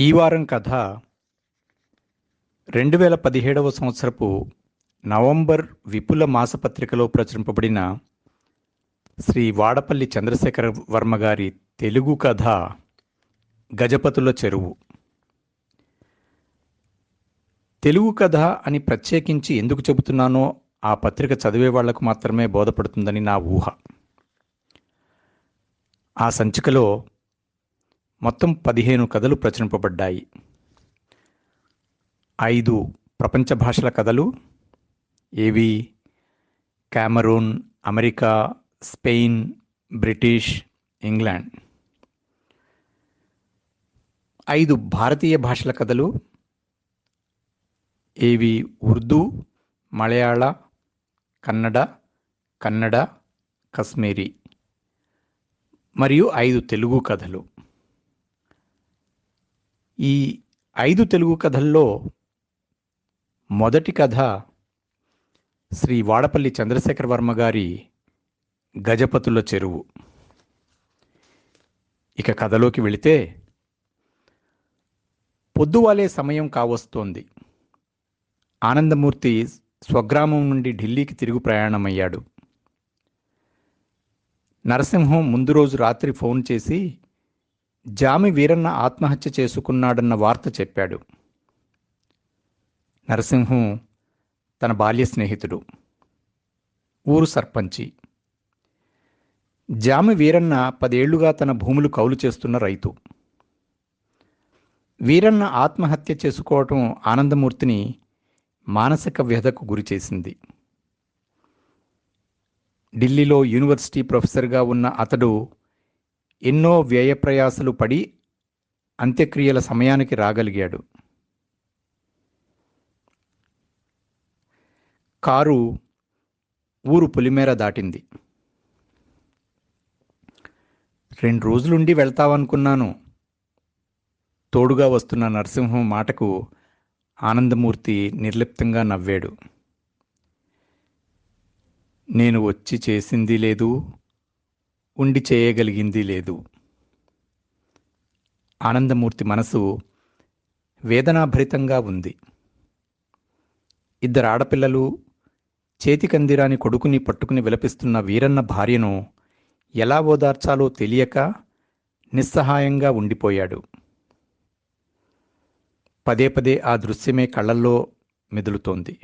ఈ వారం కథ రెండు వేల పదిహేడవ సంవత్సరపు నవంబర్ విపుల మాసపత్రికలో ప్రచురింపబడిన శ్రీ వాడపల్లి చంద్రశేఖర వర్మ గారి తెలుగు కథ గజపతుల చెరువు. తెలుగు కథ అని ప్రత్యేకించి ఎందుకు చెబుతున్నానో ఆ పత్రిక చదివే వాళ్ళకు మాత్రమే బోధపడుతుందని నా ఊహ. ఆ సంచికలో మొత్తం పదిహేను కథలు ప్రచురింపబడ్డాయి. ఐదు ప్రపంచ భాషల కథలు ఏవి? Cameroon America Spain British England. ఐదు భారతీయ భాషల కథలు ఏవి? ఉర్దూ మలయాళ కన్నడ కన్నడ కశ్మీరీ. మరియు ఐదు తెలుగు కథలు. ఈ ఐదు తెలుగు కథల్లో మొదటి కథ శ్రీ వాడపల్లి చంద్రశేఖర వర్మ గారి గజపతుల చెరువు. ఇక కథలోకి వెళితే పొద్దువాలే సమయం కావస్తోంది. ఆనందమూర్తి స్వగ్రామం నుండి ఢిల్లీకి తిరుగు ప్రయాణమయ్యాడు. నరసింహం ముందు రోజు రాత్రి ఫోన్ చేసి జామి వీరన్న ఆత్మహత్య చేసుకున్నాడన్న వార్త చెప్పాడు. నరసింహం తన బాల్య స్నేహితుడు. ఊరు సర్పంచి. జామి వీరన్న పదేళ్ళుగా తన భూములు కౌలు చేస్తున్న రైతు. వీరన్న ఆత్మహత్య చేసుకోవటం ఆనందమూర్తిని మానసిక వ్యధకు గురిచేసింది ఢిల్లీలో యూనివర్సిటీ ప్రొఫెసర్గా ఉన్న అతడు ఎన్నో వ్యయప్రయాసలు పడి అంత్యక్రియల సమయానికి రాగలిగాడు. కారు ఊరు పులిమేర దాటింది. రెండు రోజులుండి వెళ్తావనుకున్నాను. తోడుగా వస్తున్న నరసింహం మాటకు ఆనందమూర్తి నిర్లిప్తంగా నవ్వాడు. నేను వచ్చి చేసింది లేదు. ఉండి చేయగలిగింది లేదు. ఆనందమూర్తి మనసు వేదనాభరితంగా ఉంది. ఇద్దరు ఆడపిల్లలు చేతికందిరాని కొడుకుని పట్టుకుని విలపిస్తున్న వీరన్న భార్యను ఎలా ఓదార్చాలో తెలియక నిస్సహాయంగా ఉండిపోయాడు. పదే పదే ఆ దృశ్యమే కళ్ళల్లో మెదులుతోంది.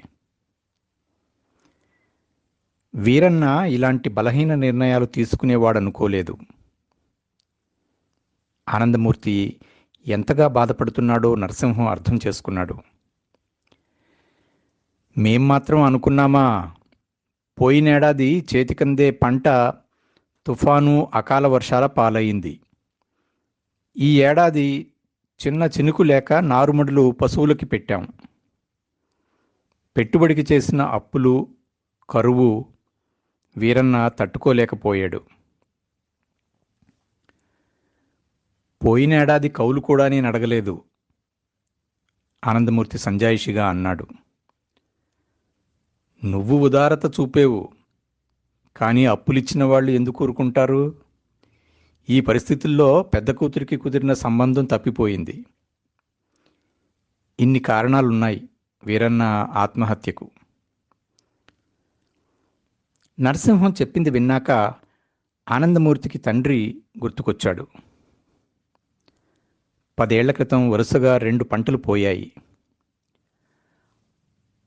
వీరన్న ఇలాంటి బలహీన నిర్ణయాలు తీసుకునేవాడనుకోలేదు ఆనందమూర్తి ఎంతగా బాధపడుతున్నాడో నరసింహం అర్థం చేసుకున్నాడు. మేం మాత్రం అనుకున్నామా? పోయినేడాది చేతికందే పంట తుఫాను అకాల వర్షాల పాలయ్యింది. ఈ ఏడాది చిన్న చినుకు లేక నారుమడులు పశువులకి పెట్టాం. పెట్టుబడికి చేసిన అప్పులు కరువు వీరన్న తట్టుకోలేకపోయాడు. పోయినేడాది కౌలు కూడా నేను అడగలేదు. ఆనందమూర్తి సంజాయిషిగా అన్నాడు. నువ్వు ఉదారత చూపేవు కానీ అప్పులిచ్చిన వాళ్ళు ఎందుకు ఊరుకుంటారు? ఈ పరిస్థితుల్లో పెద్ద కూతురికి కుదిరిన సంబంధం తప్పిపోయింది. ఇన్ని కారణాలున్నాయి వీరన్న ఆత్మహత్యకు. నరసింహం చెప్పింది విన్నాక ఆనందమూర్తికి తండ్రి గుర్తుకొచ్చాడు. పదేళ్ళ క్రితం వరుసగా రెండు పంటలు పోయాయి.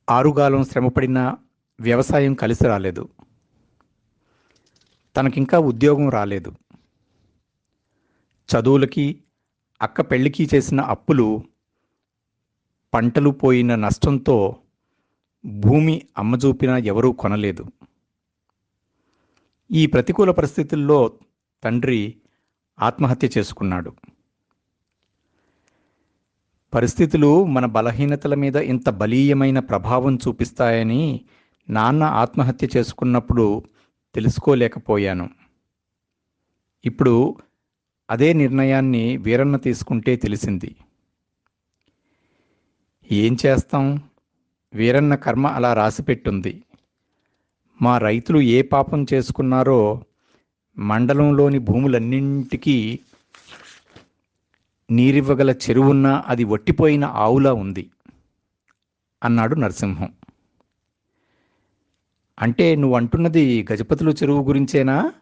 ఆరుగాలం శ్రమపడిన వ్యవసాయం కలిసి రాలేదు. తనకింకా ఉద్యోగం రాలేదు. చదువులకి అక్క పెళ్ళికి చేసిన అప్పులు పంటలు పోయిన నష్టంతో భూమి అమ్మజూపిన ఎవరూ కొనలేదు. ఈ ప్రతికూల పరిస్థితుల్లో తండ్రి ఆత్మహత్య చేసుకున్నాడు. పరిస్థితులు మన బలహీనతల మీద ఇంత బలీయమైన ప్రభావం చూపిస్తాయని నాన్న ఆత్మహత్య చేసుకున్నప్పుడు తెలుసుకోలేకపోయాను. ఇప్పుడు అదే నిర్ణయాన్ని వీరన్న తీసుకుంటే తెలిసింది. ఏం చేస్తాం? వీరన్న కర్మ అలా రాసిపెట్టుంది. మా రైతులు ఏ పాపం చేసుకున్నారో మండలంలోని భూములన్నింటికీ నీరివ్వగల చెరువున్నా అది వట్టిపోయిన ఆవులా ఉంది అన్నాడు నరసింహం. అంటే నువ్వు అంటున్నది గజపతుల చెరువు గురించేనా?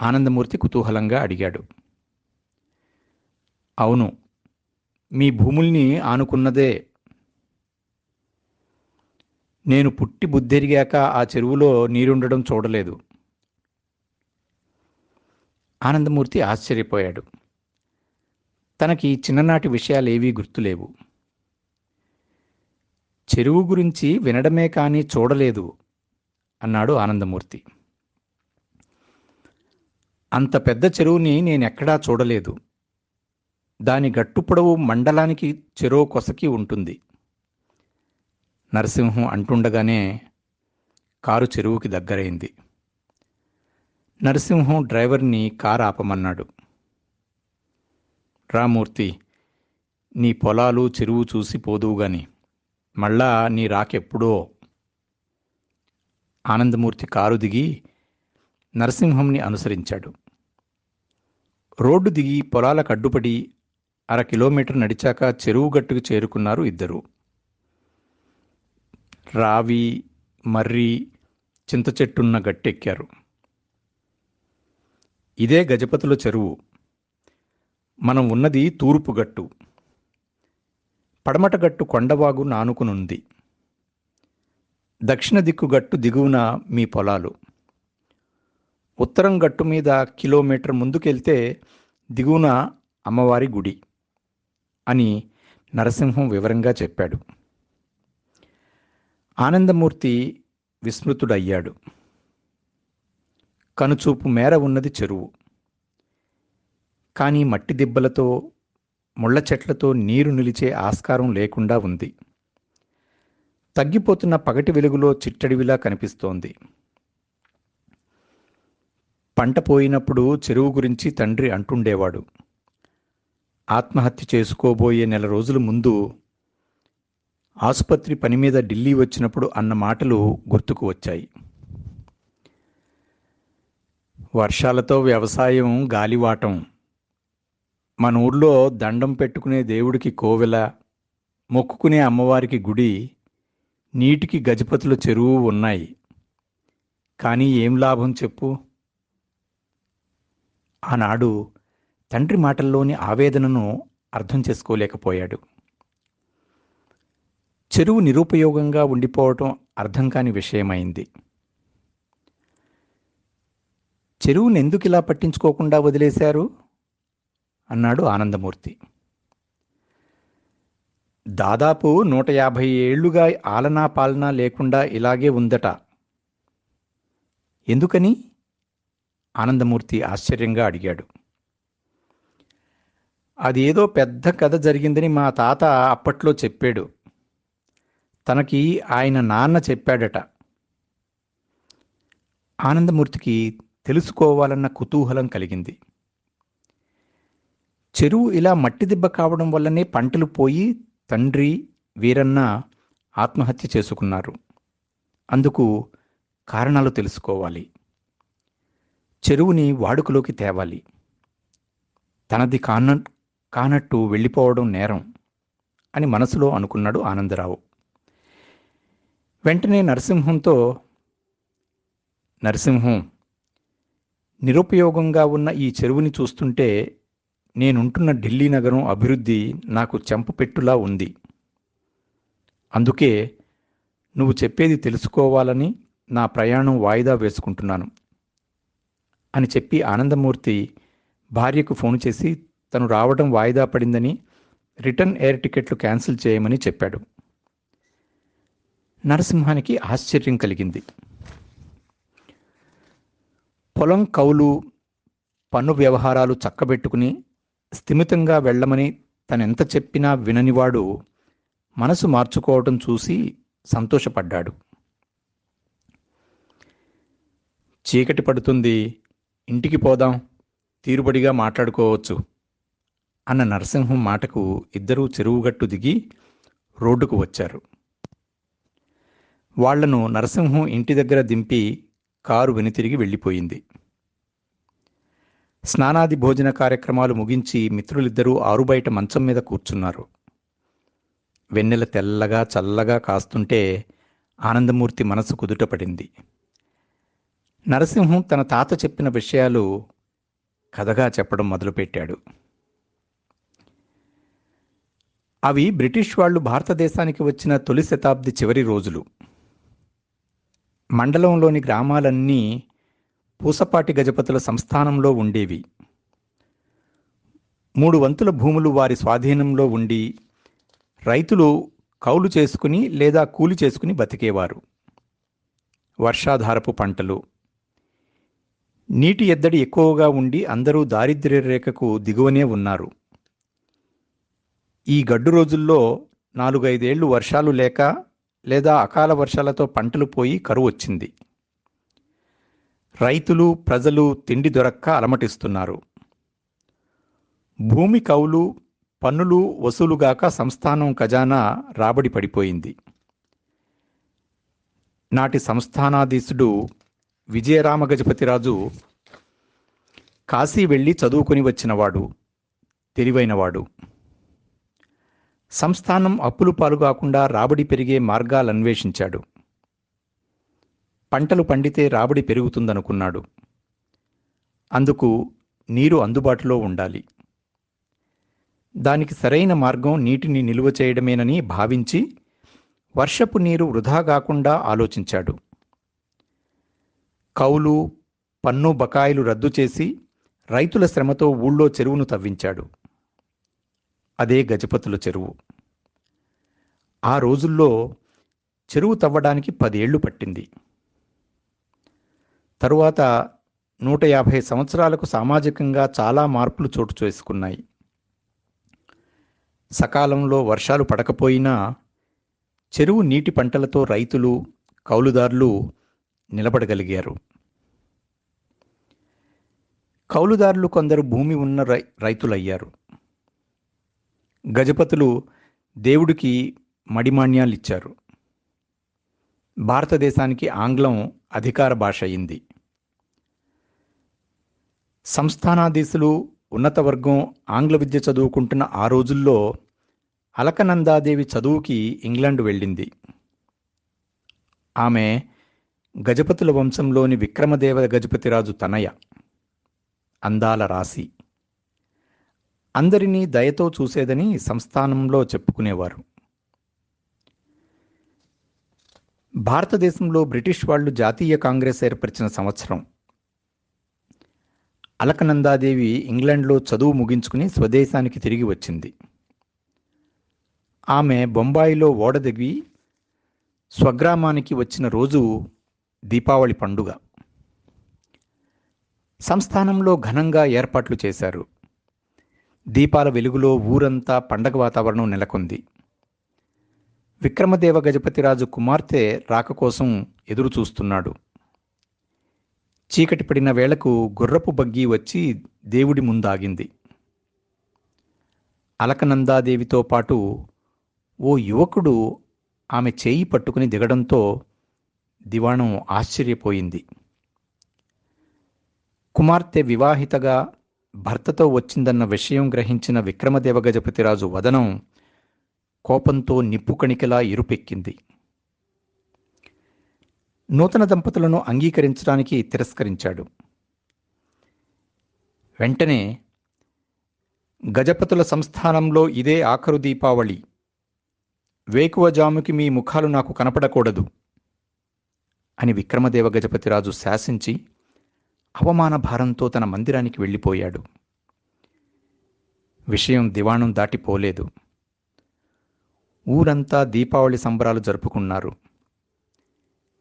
ఆనందమూర్తి కుతూహలంగా అడిగాడు. అవును మీ భూముల్ని ఆనుకున్నదే నేను పుట్టి బుద్ధెరిగాక ఆ చెరువులో నీరుండడం చూడలేదు. ఆనందమూర్తి ఆశ్చర్యపోయాడు. తనకి చిన్ననాటి విషయాలేవీ గుర్తులేవు. చెరువు గురించి వినడమే కానీ చూడలేదు అన్నాడు ఆనందమూర్తి. అంత పెద్ద చెరువుని నేనెక్కడా చూడలేదు. దాని గట్టు పొడవు మండలానికి చెరో కొసకి ఉంటుంది. నరసింహం అంటుండగానే కారు చెరువుకి దగ్గరైంది. నరసింహం డ్రైవర్ని కారు ఆపమన్నాడు. రామూర్తి నీ పొలాలు చెరువు చూసి పోదువుగాని మళ్ళా నీ రాకెప్పుడో? ఆనందమూర్తి కారు దిగి నరసింహంని అనుసరించాడు. రోడ్డు దిగి పొలాలకు అడ్డుపడి అర కిలోమీటర్ నడిచాక చెరువు గట్టుకు చేరుకున్నారు ఇద్దరు. రావి మర్రి చింత చెట్టున్న గట్టెక్కారు. ఇదే గజపతుల చెరువు. మనం ఉన్నది తూర్పు గట్టు. పడమట గట్టు కొండవాగు నానుకునుంది. దక్షిణ దిక్కు గట్టు దిగువన మీ పొలాలు. ఉత్తరం గట్టు మీద కిలోమీటర్ ముందుకెళ్తే దిగువన అమ్మవారి గుడి అని నరసింహం వివరంగా చెప్పాడు. ఆనందమూర్తి విస్మృతుడయ్యాడు. కనుచూపు మేర ఉన్నది చెరువు. కానీ మట్టి దిబ్బలతో ముళ్ళ చెట్లతో నీరు నిలిచే ఆస్కారం లేకుండా ఉంది. తగ్గిపోతున్న పగటి వెలుగులో చిట్టడివిలా కనిపిస్తోంది. పంట పోయినప్పుడు చెరువు గురించి తండ్రి అంటుండేవాడు. ఆత్మహత్య చేసుకోబోయే నెల రోజుల ముందు ఆసుపత్రి పని మీద ఢిల్లీ వచ్చినప్పుడు అన్న మాటలు గుర్తుకు వచ్చాయి. వర్షాలతో వ్యవసాయం గాలివాటం. మన ఊర్లో దండం పెట్టుకునే దేవుడికి కోవెల మొక్కుకునే అమ్మవారికి గుడి నీటికి గజపతుల చెరువు ఉన్నాయి. కానీ ఏం లాభం చెప్పు? ఆనాడు తండ్రి మాటల్లోని ఆవేదనను అర్థం చేసుకోలేకపోయాడు. చెరువు నిరుపయోగంగా ఉండిపోవటం అర్థం కాని విషయమైంది. చెరువుని ఎందుకు ఇలా పట్టించుకోకుండా వదిలేశారు? అన్నాడు ఆనందమూర్తి. దాదాపు నూట యాభై ఏళ్ళుగా ఆలనా పాలనా లేకుండా ఇలాగే ఉందట. ఎందుకని? ఆనందమూర్తి ఆశ్చర్యంగా అడిగాడు. అదేదో పెద్ద కథ జరిగిందని మా తాత అప్పట్లో చెప్పాడు. తనకి ఆయన నాన్న చెప్పాడట. ఆనందమూర్తికి తెలుసుకోవాలన్న కుతూహలం కలిగింది. చెరువు ఇలా మట్టి దిబ్బ కావడం వల్లనే పంటలు పోయి తండ్రి వీరన్న ఆత్మహత్య చేసుకున్నారు. అందుకు కారణాలు తెలుసుకోవాలి. చెరువుని వాడుకలోకి తేవాలి. తనది కాన కానట్టు వెళ్ళిపోవడం నేరం అని మనసులో అనుకున్నాడు ఆనందరావు. వెంటనే నరసింహంతో నరసింహం నిరుపయోగంగా ఉన్న ఈ చెరువుని చూస్తుంటే నేనుంటున్న ఢిల్లీ నగరం అభివృద్ధి నాకు చెంపపెట్టులా ఉంది. అందుకే నువ్వు చెప్పేది తెలుసుకోవాలని నా ప్రయాణం వాయిదా వేసుకుంటున్నాను అని చెప్పి ఆనందమూర్తి భార్యకు ఫోన్ చేసి తను రావడం వాయిదా పడిందని రిటర్న్ ఎయిర్ టికెట్లు క్యాన్సిల్ చేయమని చెప్పాడు. నరసింహానికి ఆశ్చర్యం కలిగింది. పొలం కౌలు పన్ను వ్యవహారాలు చక్కబెట్టుకుని స్థిమితంగా వెళ్ళమని తనెంత చెప్పినా విననివాడు మనసు మార్చుకోవటం చూసి సంతోషపడ్డాడు. చీకటి పడుతుంది ఇంటికి పోదాం తీరుబడిగా మాట్లాడుకోవచ్చు అన్న నరసింహం మాటకు ఇద్దరూ చెరువుగట్టు దిగి రోడ్డుకు వచ్చారు. వాళ్ళను నరసింహం ఇంటి దగ్గర దింపి కారు వెనుతిరిగి వెళ్ళిపోయింది. స్నానాది భోజన కార్యక్రమాలు ముగించి మిత్రులిద్దరూ ఆరుబయట మంచం మీద కూర్చున్నారు. వెన్నెల తెల్లగా చల్లగా కాస్తుంటే ఆనందమూర్తి మనసు కుదుటపడింది. నరసింహం తన తాత చెప్పిన విషయాలు కథగా చెప్పడం మొదలుపెట్టాడు. అవి బ్రిటిష్ వాళ్ళు భారతదేశానికి వచ్చిన తొలి శతాబ్ది చివరి రోజులు. మండలంలోని గ్రామాలన్నీ పూసపాటి గజపతుల సంస్థానంలో ఉండేవి. మూడు వంతుల భూములు వారి స్వాధీనంలో ఉండి రైతులు కౌలు చేసుకుని లేదా కూలి చేసుకుని బతికేవారు. వర్షాధారపు పంటలు. నీటి ఎద్దడి ఎక్కువగా ఉండి అందరూ దారిద్ర్య రేఖకు దిగువనే ఉన్నారు. ఈ గడ్డు రోజుల్లో నాలుగైదేళ్ళు వర్షాలు లేక లేదా అకాల వర్షాలతో పంటలు పోయి కరువు వచ్చింది. రైతులు ప్రజలు తిండి దొరక్క అలమటిస్తున్నారు. భూమి కౌలు పన్నులు వసూలుగాక సంస్థానం ఖజానా రాబడి పడిపోయింది. నాటి సంస్థానాధీశుడు విజయరామ గజపతిరాజు కాశీ వెళ్ళి చదువుకొని వచ్చినవాడు తెలివైనవాడు. సంస్థానం అప్పులు పాలు కాకుండా రాబడి పెరిగే మార్గాలు అన్వేషించాడు. పంటలు పండితే రాబడి పెరుగుతుందనుకున్నాడు. అందుకు నీరు అందుబాటులో ఉండాలి. దానికి సరైన మార్గం నీటిని నిలువ చేయడమేనని భావించి వర్షపు నీరు వృధా కాకుండా ఆలోచించాడు. కౌలు పన్ను బకాయిలు రద్దు చేసి రైతుల శ్రమతో ఊళ్ళో చెరువును తవ్వించాడు. అదే గజపతుల చెరువు. ఆ రోజుల్లో చెరువు తవ్వడానికి పదేళ్ళు పట్టింది. తరువాత నూట యాభై సంవత్సరాలకు సామాజికంగా చాలా మార్పులు చోటు చేసుకున్నాయి. సకాలంలో వర్షాలు పడకపోయినా చెరువు నీటి పంటలతో రైతులు కౌలుదారులు నిలబడగలిగారు. కౌలుదారులు కొందరు భూమి ఉన్న రై రైతులయ్యారు. గజపతులు దేవుడికి మడిమాన్యాలిచ్చారు. భారతదేశానికి ఆంగ్లం అధికార భాష అయింది. సంస్థానాధీశులు ఉన్నత వర్గం ఆంగ్ల విద్య చదువుకుంటున్న ఆ రోజుల్లో అలకనందాదేవి చదువుకి ఇంగ్లాండ్ వెళ్ళింది. ఆమె గజపతుల వంశంలోని విక్రమదేవ గజపతిరాజు తనయ అందాల రాశి. అందరినీ దయతో చూసేదని సంస్థానంలో చెప్పుకునేవారు. భారతదేశంలో బ్రిటిష్ వాళ్ళు జాతీయ కాంగ్రెస్ ఏర్పరిచిన సంవత్సరం. అలకనందాదేవి ఇంగ్లాండ్లో చదువు ముగించుకుని స్వదేశానికి తిరిగి వచ్చింది. ఆమె బొంబాయిలో ఓడదిగి స్వగ్రామానికి వచ్చిన రోజు దీపావళి పండుగ. సంస్థానంలో ఘనంగా ఏర్పాట్లు చేశారు. దీపాల వెలుగులో ఊరంతా పండగ వాతావరణం నెలకొంది. విక్రమదేవ గజపతిరాజు కుమార్తె రాక కోసం ఎదురు చూస్తున్నాడు. చీకటి పడిన వేళకు గుర్రపు బగ్గి వచ్చి దేవుడి ముందాగింది. అలకనందాదేవితో పాటు ఓ యువకుడు ఆమె చేయి పట్టుకుని దిగడంతో దివాణం ఆశ్చర్యపోయింది. కుమార్తె వివాహితగా భర్తతో వచ్చిందన్న విషయం గ్రహించిన విక్రమదేవ గజపతిరాజు వదనం కోపంతో నిప్పు కణికలా ఇరుపెక్కింది. నూతన దంపతులను అంగీకరించడానికి తిరస్కరించాడు. వెంటనే గజపతుల సంస్థానంలో ఇదే ఆఖరు దీపావళి. వేకువజాముకి మీ ముఖాలు నాకు కనపడకూడదు అని విక్రమదేవ గజపతిరాజు శాసించి అవమాన భారంతో తన మందిరానికి వెళ్ళిపోయాడు. విషయం దివాణం దాటిపోలేదు. ఊరంతా దీపావళి సంబరాలు జరుపుకున్నారు.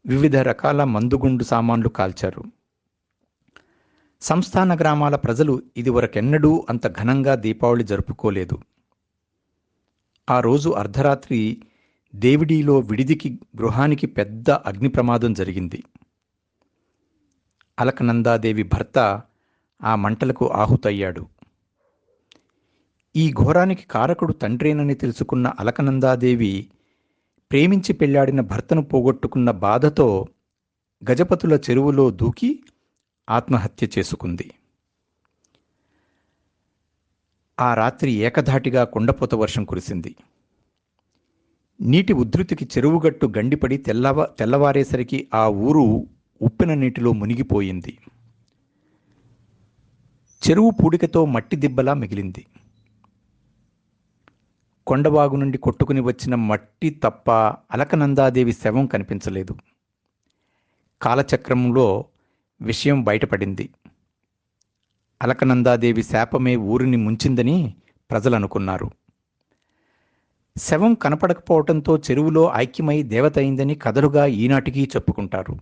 వివిధ రకాల మందుగుండు సామాన్లు కాల్చారు. సంస్థాన గ్రామాల ప్రజలు ఇదివరకెన్నడూ అంత ఘనంగా దీపావళి జరుపుకోలేదు. ఆ రోజు అర్ధరాత్రి దేవిడీలో విడిదికి గృహానికి పెద్ద అగ్ని ప్రమాదం జరిగింది. అలకనందాదేవి భర్త ఆ మంటలకు ఆహుతయ్యాడు. ఈ ఘోరానికి కారకుడు తండ్రేనని తెలుసుకున్న అలకనందాదేవి ప్రేమించి పెళ్ళాడిన భర్తను పోగొట్టుకున్న బాధతో గజపతుల చెరువులో దూకి ఆత్మహత్య చేసుకుంది. ఆ రాత్రి ఏకధాటిగా కొండపోత వర్షం కురిసింది. నీటి ఉధృతికి చెరువుగట్టు గండిపడి తెల్లవ తెల్లవారేసరికి ఆ ఊరు ఉప్పిన నీటిలో మునిగిపోయింది. చెరువు పూడికతో మట్టి దిబ్బలా మిగిలింది. కొండబాగు నుండి కొట్టుకుని వచ్చిన మట్టి తప్ప అలకనందాదేవి శవం కనిపించలేదు. కాలచక్రంలో విషయం బయటపడింది. అలకనందాదేవి శాపమే ఊరిని ముంచిందని ప్రజలు అనుకున్నారు శవం కనపడకపోవటంతో చెరువులో ఐక్యమై దేవత అయిందని కథలుగా ఈనాటికి చెప్పుకుంటారు.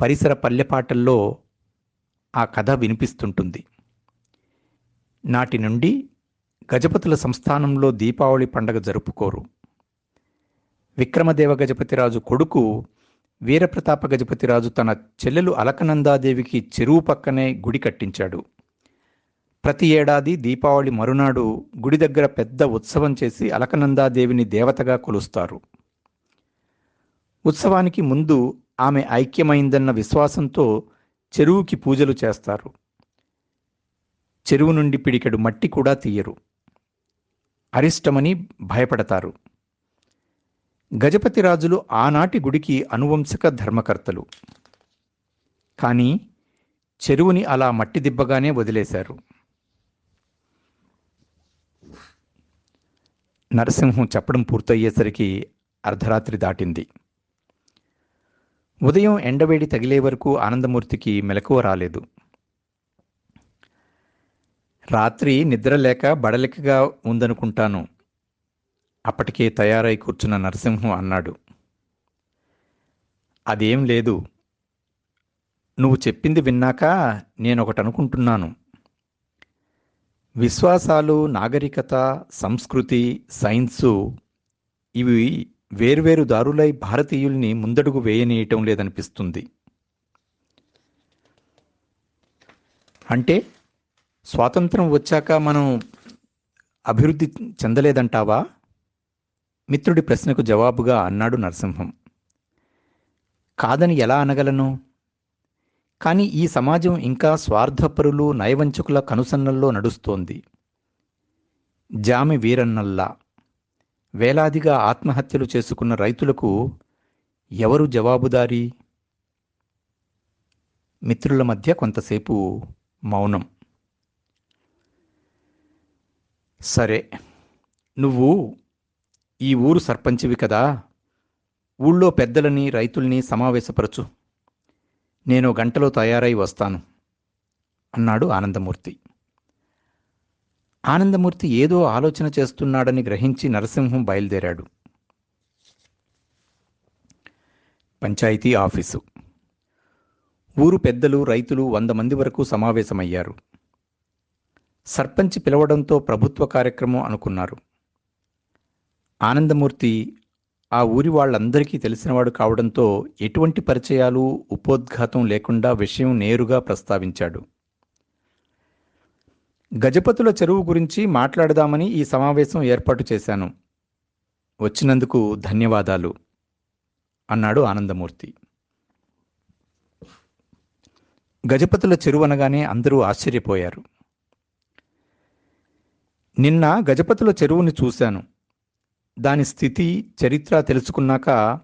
పరిసర పల్లెపాటల్లో ఆ కథ వినిపిస్తుంటుంది. నాటి నుండి గజపతుల సంస్థానంలో దీపావళి పండగ జరుపుకోరు. విక్రమదేవ గజపతిరాజు కొడుకు వీరప్రతాప గజపతిరాజు తన చెల్లెలు అలకనందాదేవికి చెరువు పక్కనే గుడి కట్టించాడు. ప్రతి ఏడాది దీపావళి మరునాడు గుడి దగ్గర పెద్ద ఉత్సవం చేసి అలకనందాదేవిని దేవతగా కొలుస్తారు. ఉత్సవానికి ముందు ఆమె ఐక్యమైందన్న విశ్వాసంతో చెరువుకి పూజలు చేస్తారు. చెరువు నుండి పిడికెడు మట్టి కూడా తీయరు. అరిష్టమని భయపడతారు. గజపతి రాజులు ఆనాటి గుడికి అనువంశక ధర్మకర్తలు. కానీ చెరువుని అలా మట్టి దిబ్బగానే వదిలేశారు. నరసింహం చెప్పడం పూర్తయ్యేసరికి అర్ధరాత్రి దాటింది. ఉదయం ఎండవేడి తగిలే వరకు ఆనందమూర్తికి మెలకువ రాలేదు. రాత్రి నిద్ర లేక బడలికగా ఉందనుకుంటాను. అప్పటికే తయారై కూర్చున్న నరసింహం అన్నాడు. అదేం లేదు. నువ్వు చెప్పింది విన్నాక నేనొకటి అనుకుంటున్నాను విశ్వాసాలు నాగరికత సంస్కృతి సైన్సు ఇవి వేర్వేరు దారులై భారతీయుల్ని ముందడుగు వేయనీయటం లేదనిపిస్తుంది. అంటే స్వాతంత్రం వచ్చాక మనం అభివృద్ధి చెందలేదంటావా? మిత్రుడి ప్రశ్నకు జవాబుగా అన్నాడు నరసింహం. కాదని ఎలా అనగలను? కానీ ఈ సమాజం ఇంకా స్వార్థపరులు నయవంచకుల కనుసన్నల్లో నడుస్తోంది. జామి వీరన్నల్లా. వేలాదిగా ఆత్మహత్యలు చేసుకున్న రైతులకు ఎవరు జవాబుదారీ? మిత్రుల మధ్య కొంతసేపు మౌనం. సరే నువ్వు ఈ ఊరు సర్పంచివి కదా ఊళ్ళో పెద్దలని రైతుల్ని సమావేశపరచు. నేను గంటలో తయారై వస్తాను అన్నాడు ఆనందమూర్తి. ఆనందమూర్తి ఏదో ఆలోచన చేస్తున్నాడని గ్రహించి నరసింహం బయలుదేరాడు. పంచాయతీ ఆఫీసు. ఊరు పెద్దలు రైతులు వంద మంది వరకు సమావేశమయ్యారు. సర్పంచ్ పిలవడంతో ప్రభుత్వ కార్యక్రమం అనుకున్నారు. ఆనందమూర్తి ఆ ఊరి వాళ్ళందరికీ తెలిసినవాడు కావడంతో ఎటువంటి పరిచయాలు ఉపోద్ఘాతం లేకుండా విషయం నేరుగా ప్రస్తావించాడు. గజపతుల చెరువు గురించి మాట్లాడదామని ఈ సమావేశం ఏర్పాటు చేశాను. వచ్చినందుకు ధన్యవాదాలు అన్నాడు ఆనందమూర్తి. గజపతుల చెరువు అనగానే అందరూ ఆశ్చర్యపోయారు. నిన్న గజపతుల చెరువుని చూశాను. దాని స్థితి చరిత్ర తెలుసుకున్నాక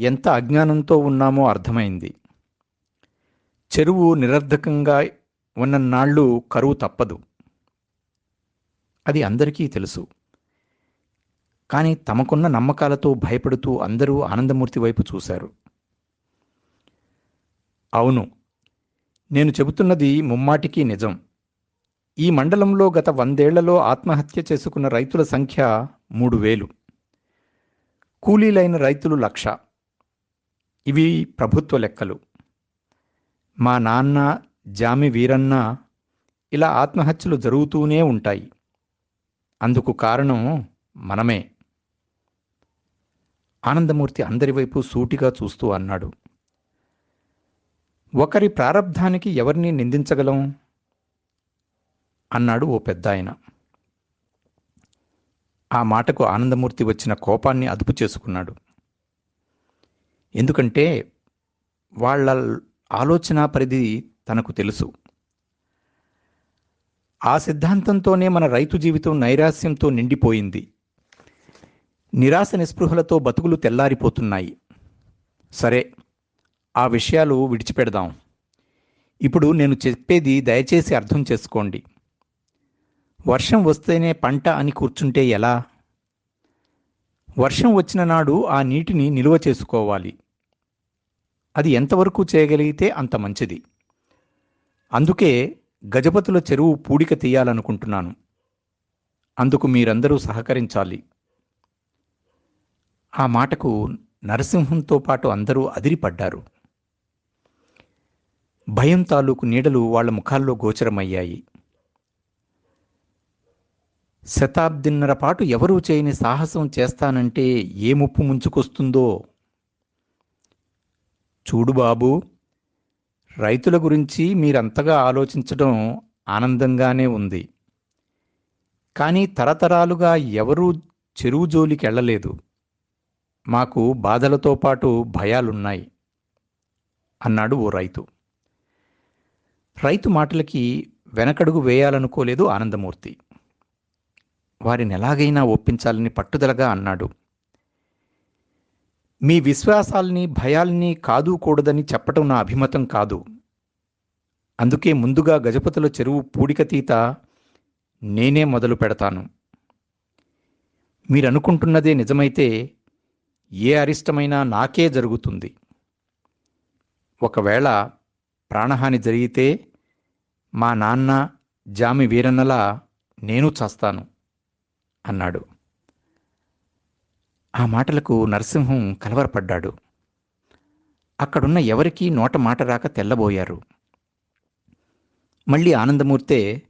ఎంత అజ్ఞానంతో ఉన్నామో అర్థమైంది. చెరువు నిరర్ధకంగా ఉన్ననాళ్ళు కరువు తప్పదు. అది అందరికీ తెలుసు. కానీ తమకున్న నమ్మకాలతో భయపడుతూ అందరూ ఆనందమూర్తి వైపు చూశారు. అవును నేను చెబుతున్నది ముమ్మాటికి నిజం. ఈ మండలంలో గత వందేళ్ళలో ఆత్మహత్య చేసుకున్న రైతుల సంఖ్య మూడు వేలు. కూలీలైన రైతులు లక్ష. ఇవి ప్రభుత్వ లెక్కలు. మా నాన్న జామి వీరన్న ఇలా ఆత్మహత్యలు జరుగుతూనే ఉంటాయి. అందుకు కారణం మనమే. ఆనందమూర్తి అందరి వైపు సూటిగా చూస్తూ అన్నాడు. ఒకరి ప్రారంధానికి ఎవరిని నిందించగలం? అన్నాడు ఓ పెద్ద ఆయన ఆ మాటకు ఆనందమూర్తి వచ్చిన కోపాన్ని అదుపు చేసుకున్నాడు. ఎందుకంటే వాళ్ళ ఆలోచన పరిధి తనకు తెలుసు. ఆ సిద్ధాంతంతోనే మన రైతు జీవితం నైరాస్యంతో నిండిపోయింది. నిరాశ నిస్పృహలతో బతుకులు తెల్లారిపోతున్నాయి. సరే ఆ విషయాలు విడిచిపెడదాం. ఇప్పుడు నేను చెప్పేది దయచేసి అర్థం చేసుకోండి. వర్షం వస్తేనే పంట అని కూర్చుంటే ఎలా? వర్షం వచ్చిన నాడు ఆ నీటిని నిలువ చేసుకోవాలి. అది ఎంతవరకు చేయగలిగితే అంత మంచిది. అందుకే గజపతుల చెరువు పూడిక తీయాలనుకుంటున్నాను. అందుకు మీరందరూ సహకరించాలి. ఆ మాటకు నరసింహంతో పాటు అందరూ అదిరిపడ్డారు. భయం తాలూకు నీడలు వాళ్ళ ముఖాల్లో గోచరమయ్యాయి. శతాబ్దిన్నర పాటు ఎవరూ చేయని సాహసం చేస్తానంటే ఏ ముప్పు ముంచుకొస్తుందో? చూడు బాబు రైతుల గురించి మీరంతగా ఆలోచించడం ఆనందంగానే ఉంది. కానీ తరతరాలుగా ఎవరూ చెరువు జోలికి వెళ్ళలేదు మాకు బాధలతో పాటు భయాలున్నాయి అన్నాడు ఓ రైతు. రైతు మాటలకి వెనకడుగు వేయాలనుకోలేదు ఆనందమూర్తి. వారిని ఎలాగైనా ఒప్పించాలని పట్టుదలగా అన్నాడు. మీ విశ్వాసాల్ని భయాల్ని కాదు కూడదని చెప్పటం నా అభిమతం కాదు. అందుకే ముందుగా గజపతుల చెరువు పూడికతీత నేనే మొదలు పెడతాను. మీరనుకుంటున్నదే నిజమైతే ఏ అరిష్టమైనా నాకే జరుగుతుంది. ఒకవేళ ప్రాణహాని జరిగితే మా నాన్న జామి వీరన్నలా నేను చస్తాను. అన్నాడు. ఆ మాటలకు నరసింహం కలవరపడ్డాడు. అక్కడున్న ఎవరికీ నోట మాట రాక తెల్లబోయారు. మళ్ళీ ఆనందమూర్తే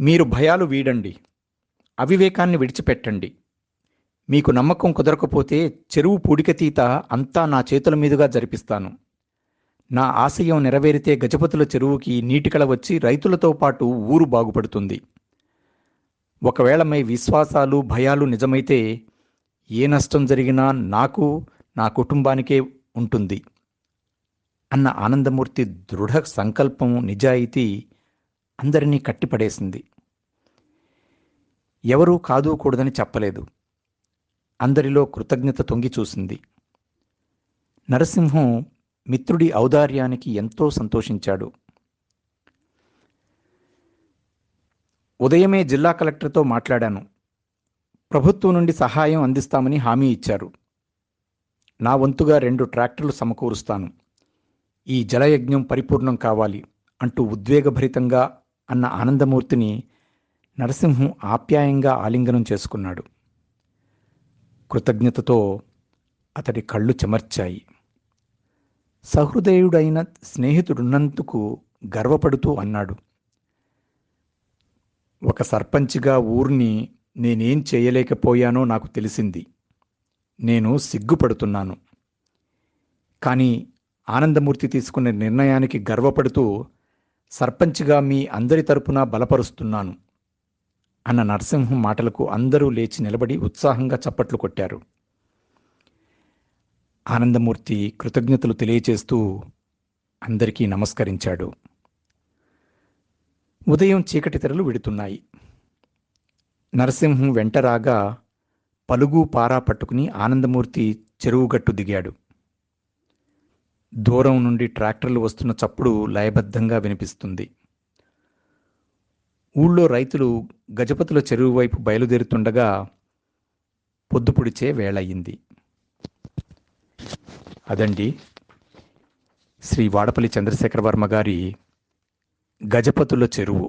మీరు భయాలు వీడండి. అవివేకాన్ని విడిచిపెట్టండి. మీకు నమ్మకం కుదరకపోతే చెరువు పూడికతీత అంతా నా చేతుల మీదుగా జరిపిస్తాను. నా ఆశయం నెరవేరితే గజపతుల చెరువుకి నీటికళ వచ్చి రైతులతో పాటు ఊరు బాగుపడుతుంది. ఒకవేళ మీ విశ్వాసాలు భయాలు నిజమైతే ఏ నష్టం జరిగినా నాకు నా కుటుంబానికే ఉంటుంది అన్న ఆనందమూర్తి దృఢ సంకల్పం నిజాయితీ అందరినీ కట్టిపడేసింది. ఎవరూ కాదు కూడదని చెప్పలేదు. అందరిలో కృతజ్ఞత తొంగి చూసింది. నరసింహం మిత్రుడి ఔదార్యానికి ఎంతో సంతోషించాడు. ఉదయమే జిల్లా కలెక్టర్తో మాట్లాడాను. ప్రభుత్వం నుండి సహాయం అందిస్తామని హామీ ఇచ్చారు. నా వంతుగా రెండు ట్రాక్టర్లు సమకూరుస్తాను. ఈ జలయజ్ఞం పరిపూర్ణం కావాలి అంటూ ఉద్వేగభరితంగా అన్న ఆనందమూర్తిని నరసింహం ఆప్యాయంగా ఆలింగనం చేసుకున్నాడు. కృతజ్ఞతతో అతడి కళ్ళు చెమర్చాయి. సహృదయుడైన స్నేహితుడున్నందుకు గర్వపడుతూ అన్నాడు. ఒక సర్పంచ్గా ఊరిని నేనేం చేయలేకపోయానో నాకు తెలిసింది. నేను సిగ్గుపడుతున్నాను. కానీ ఆనందమూర్తి తీసుకున్న నిర్ణయానికి గర్వపడుతూ సర్పంచ్గా మీ అందరి తరపున బలపరుస్తున్నాను అన్న నరసింహం మాటలకు అందరూ లేచి నిలబడి ఉత్సాహంగా చప్పట్లు కొట్టారు. ఆనందమూర్తి కృతజ్ఞతలు తెలియచేస్తూ అందరికీ నమస్కరించాడు. ఉదయం చీకటి తెరలు విడుతున్నాయి. నరసింహం వెంట రాగా పలుగు పారా పట్టుకుని ఆనందమూర్తి చెరువుగట్టు దిగాడు. దూరం నుండి ట్రాక్టర్లు వస్తున్న చప్పుడు లయబద్ధంగా వినిపిస్తుంది. ఊళ్ళో రైతులు గజపతుల చెరువు వైపు బయలుదేరుతుండగా పొద్దుపుడిచే వేళయింది అదండి శ్రీ వాడపల్లి చంద్రశేఖర వర్మ గారి గజపతుల చెరువు.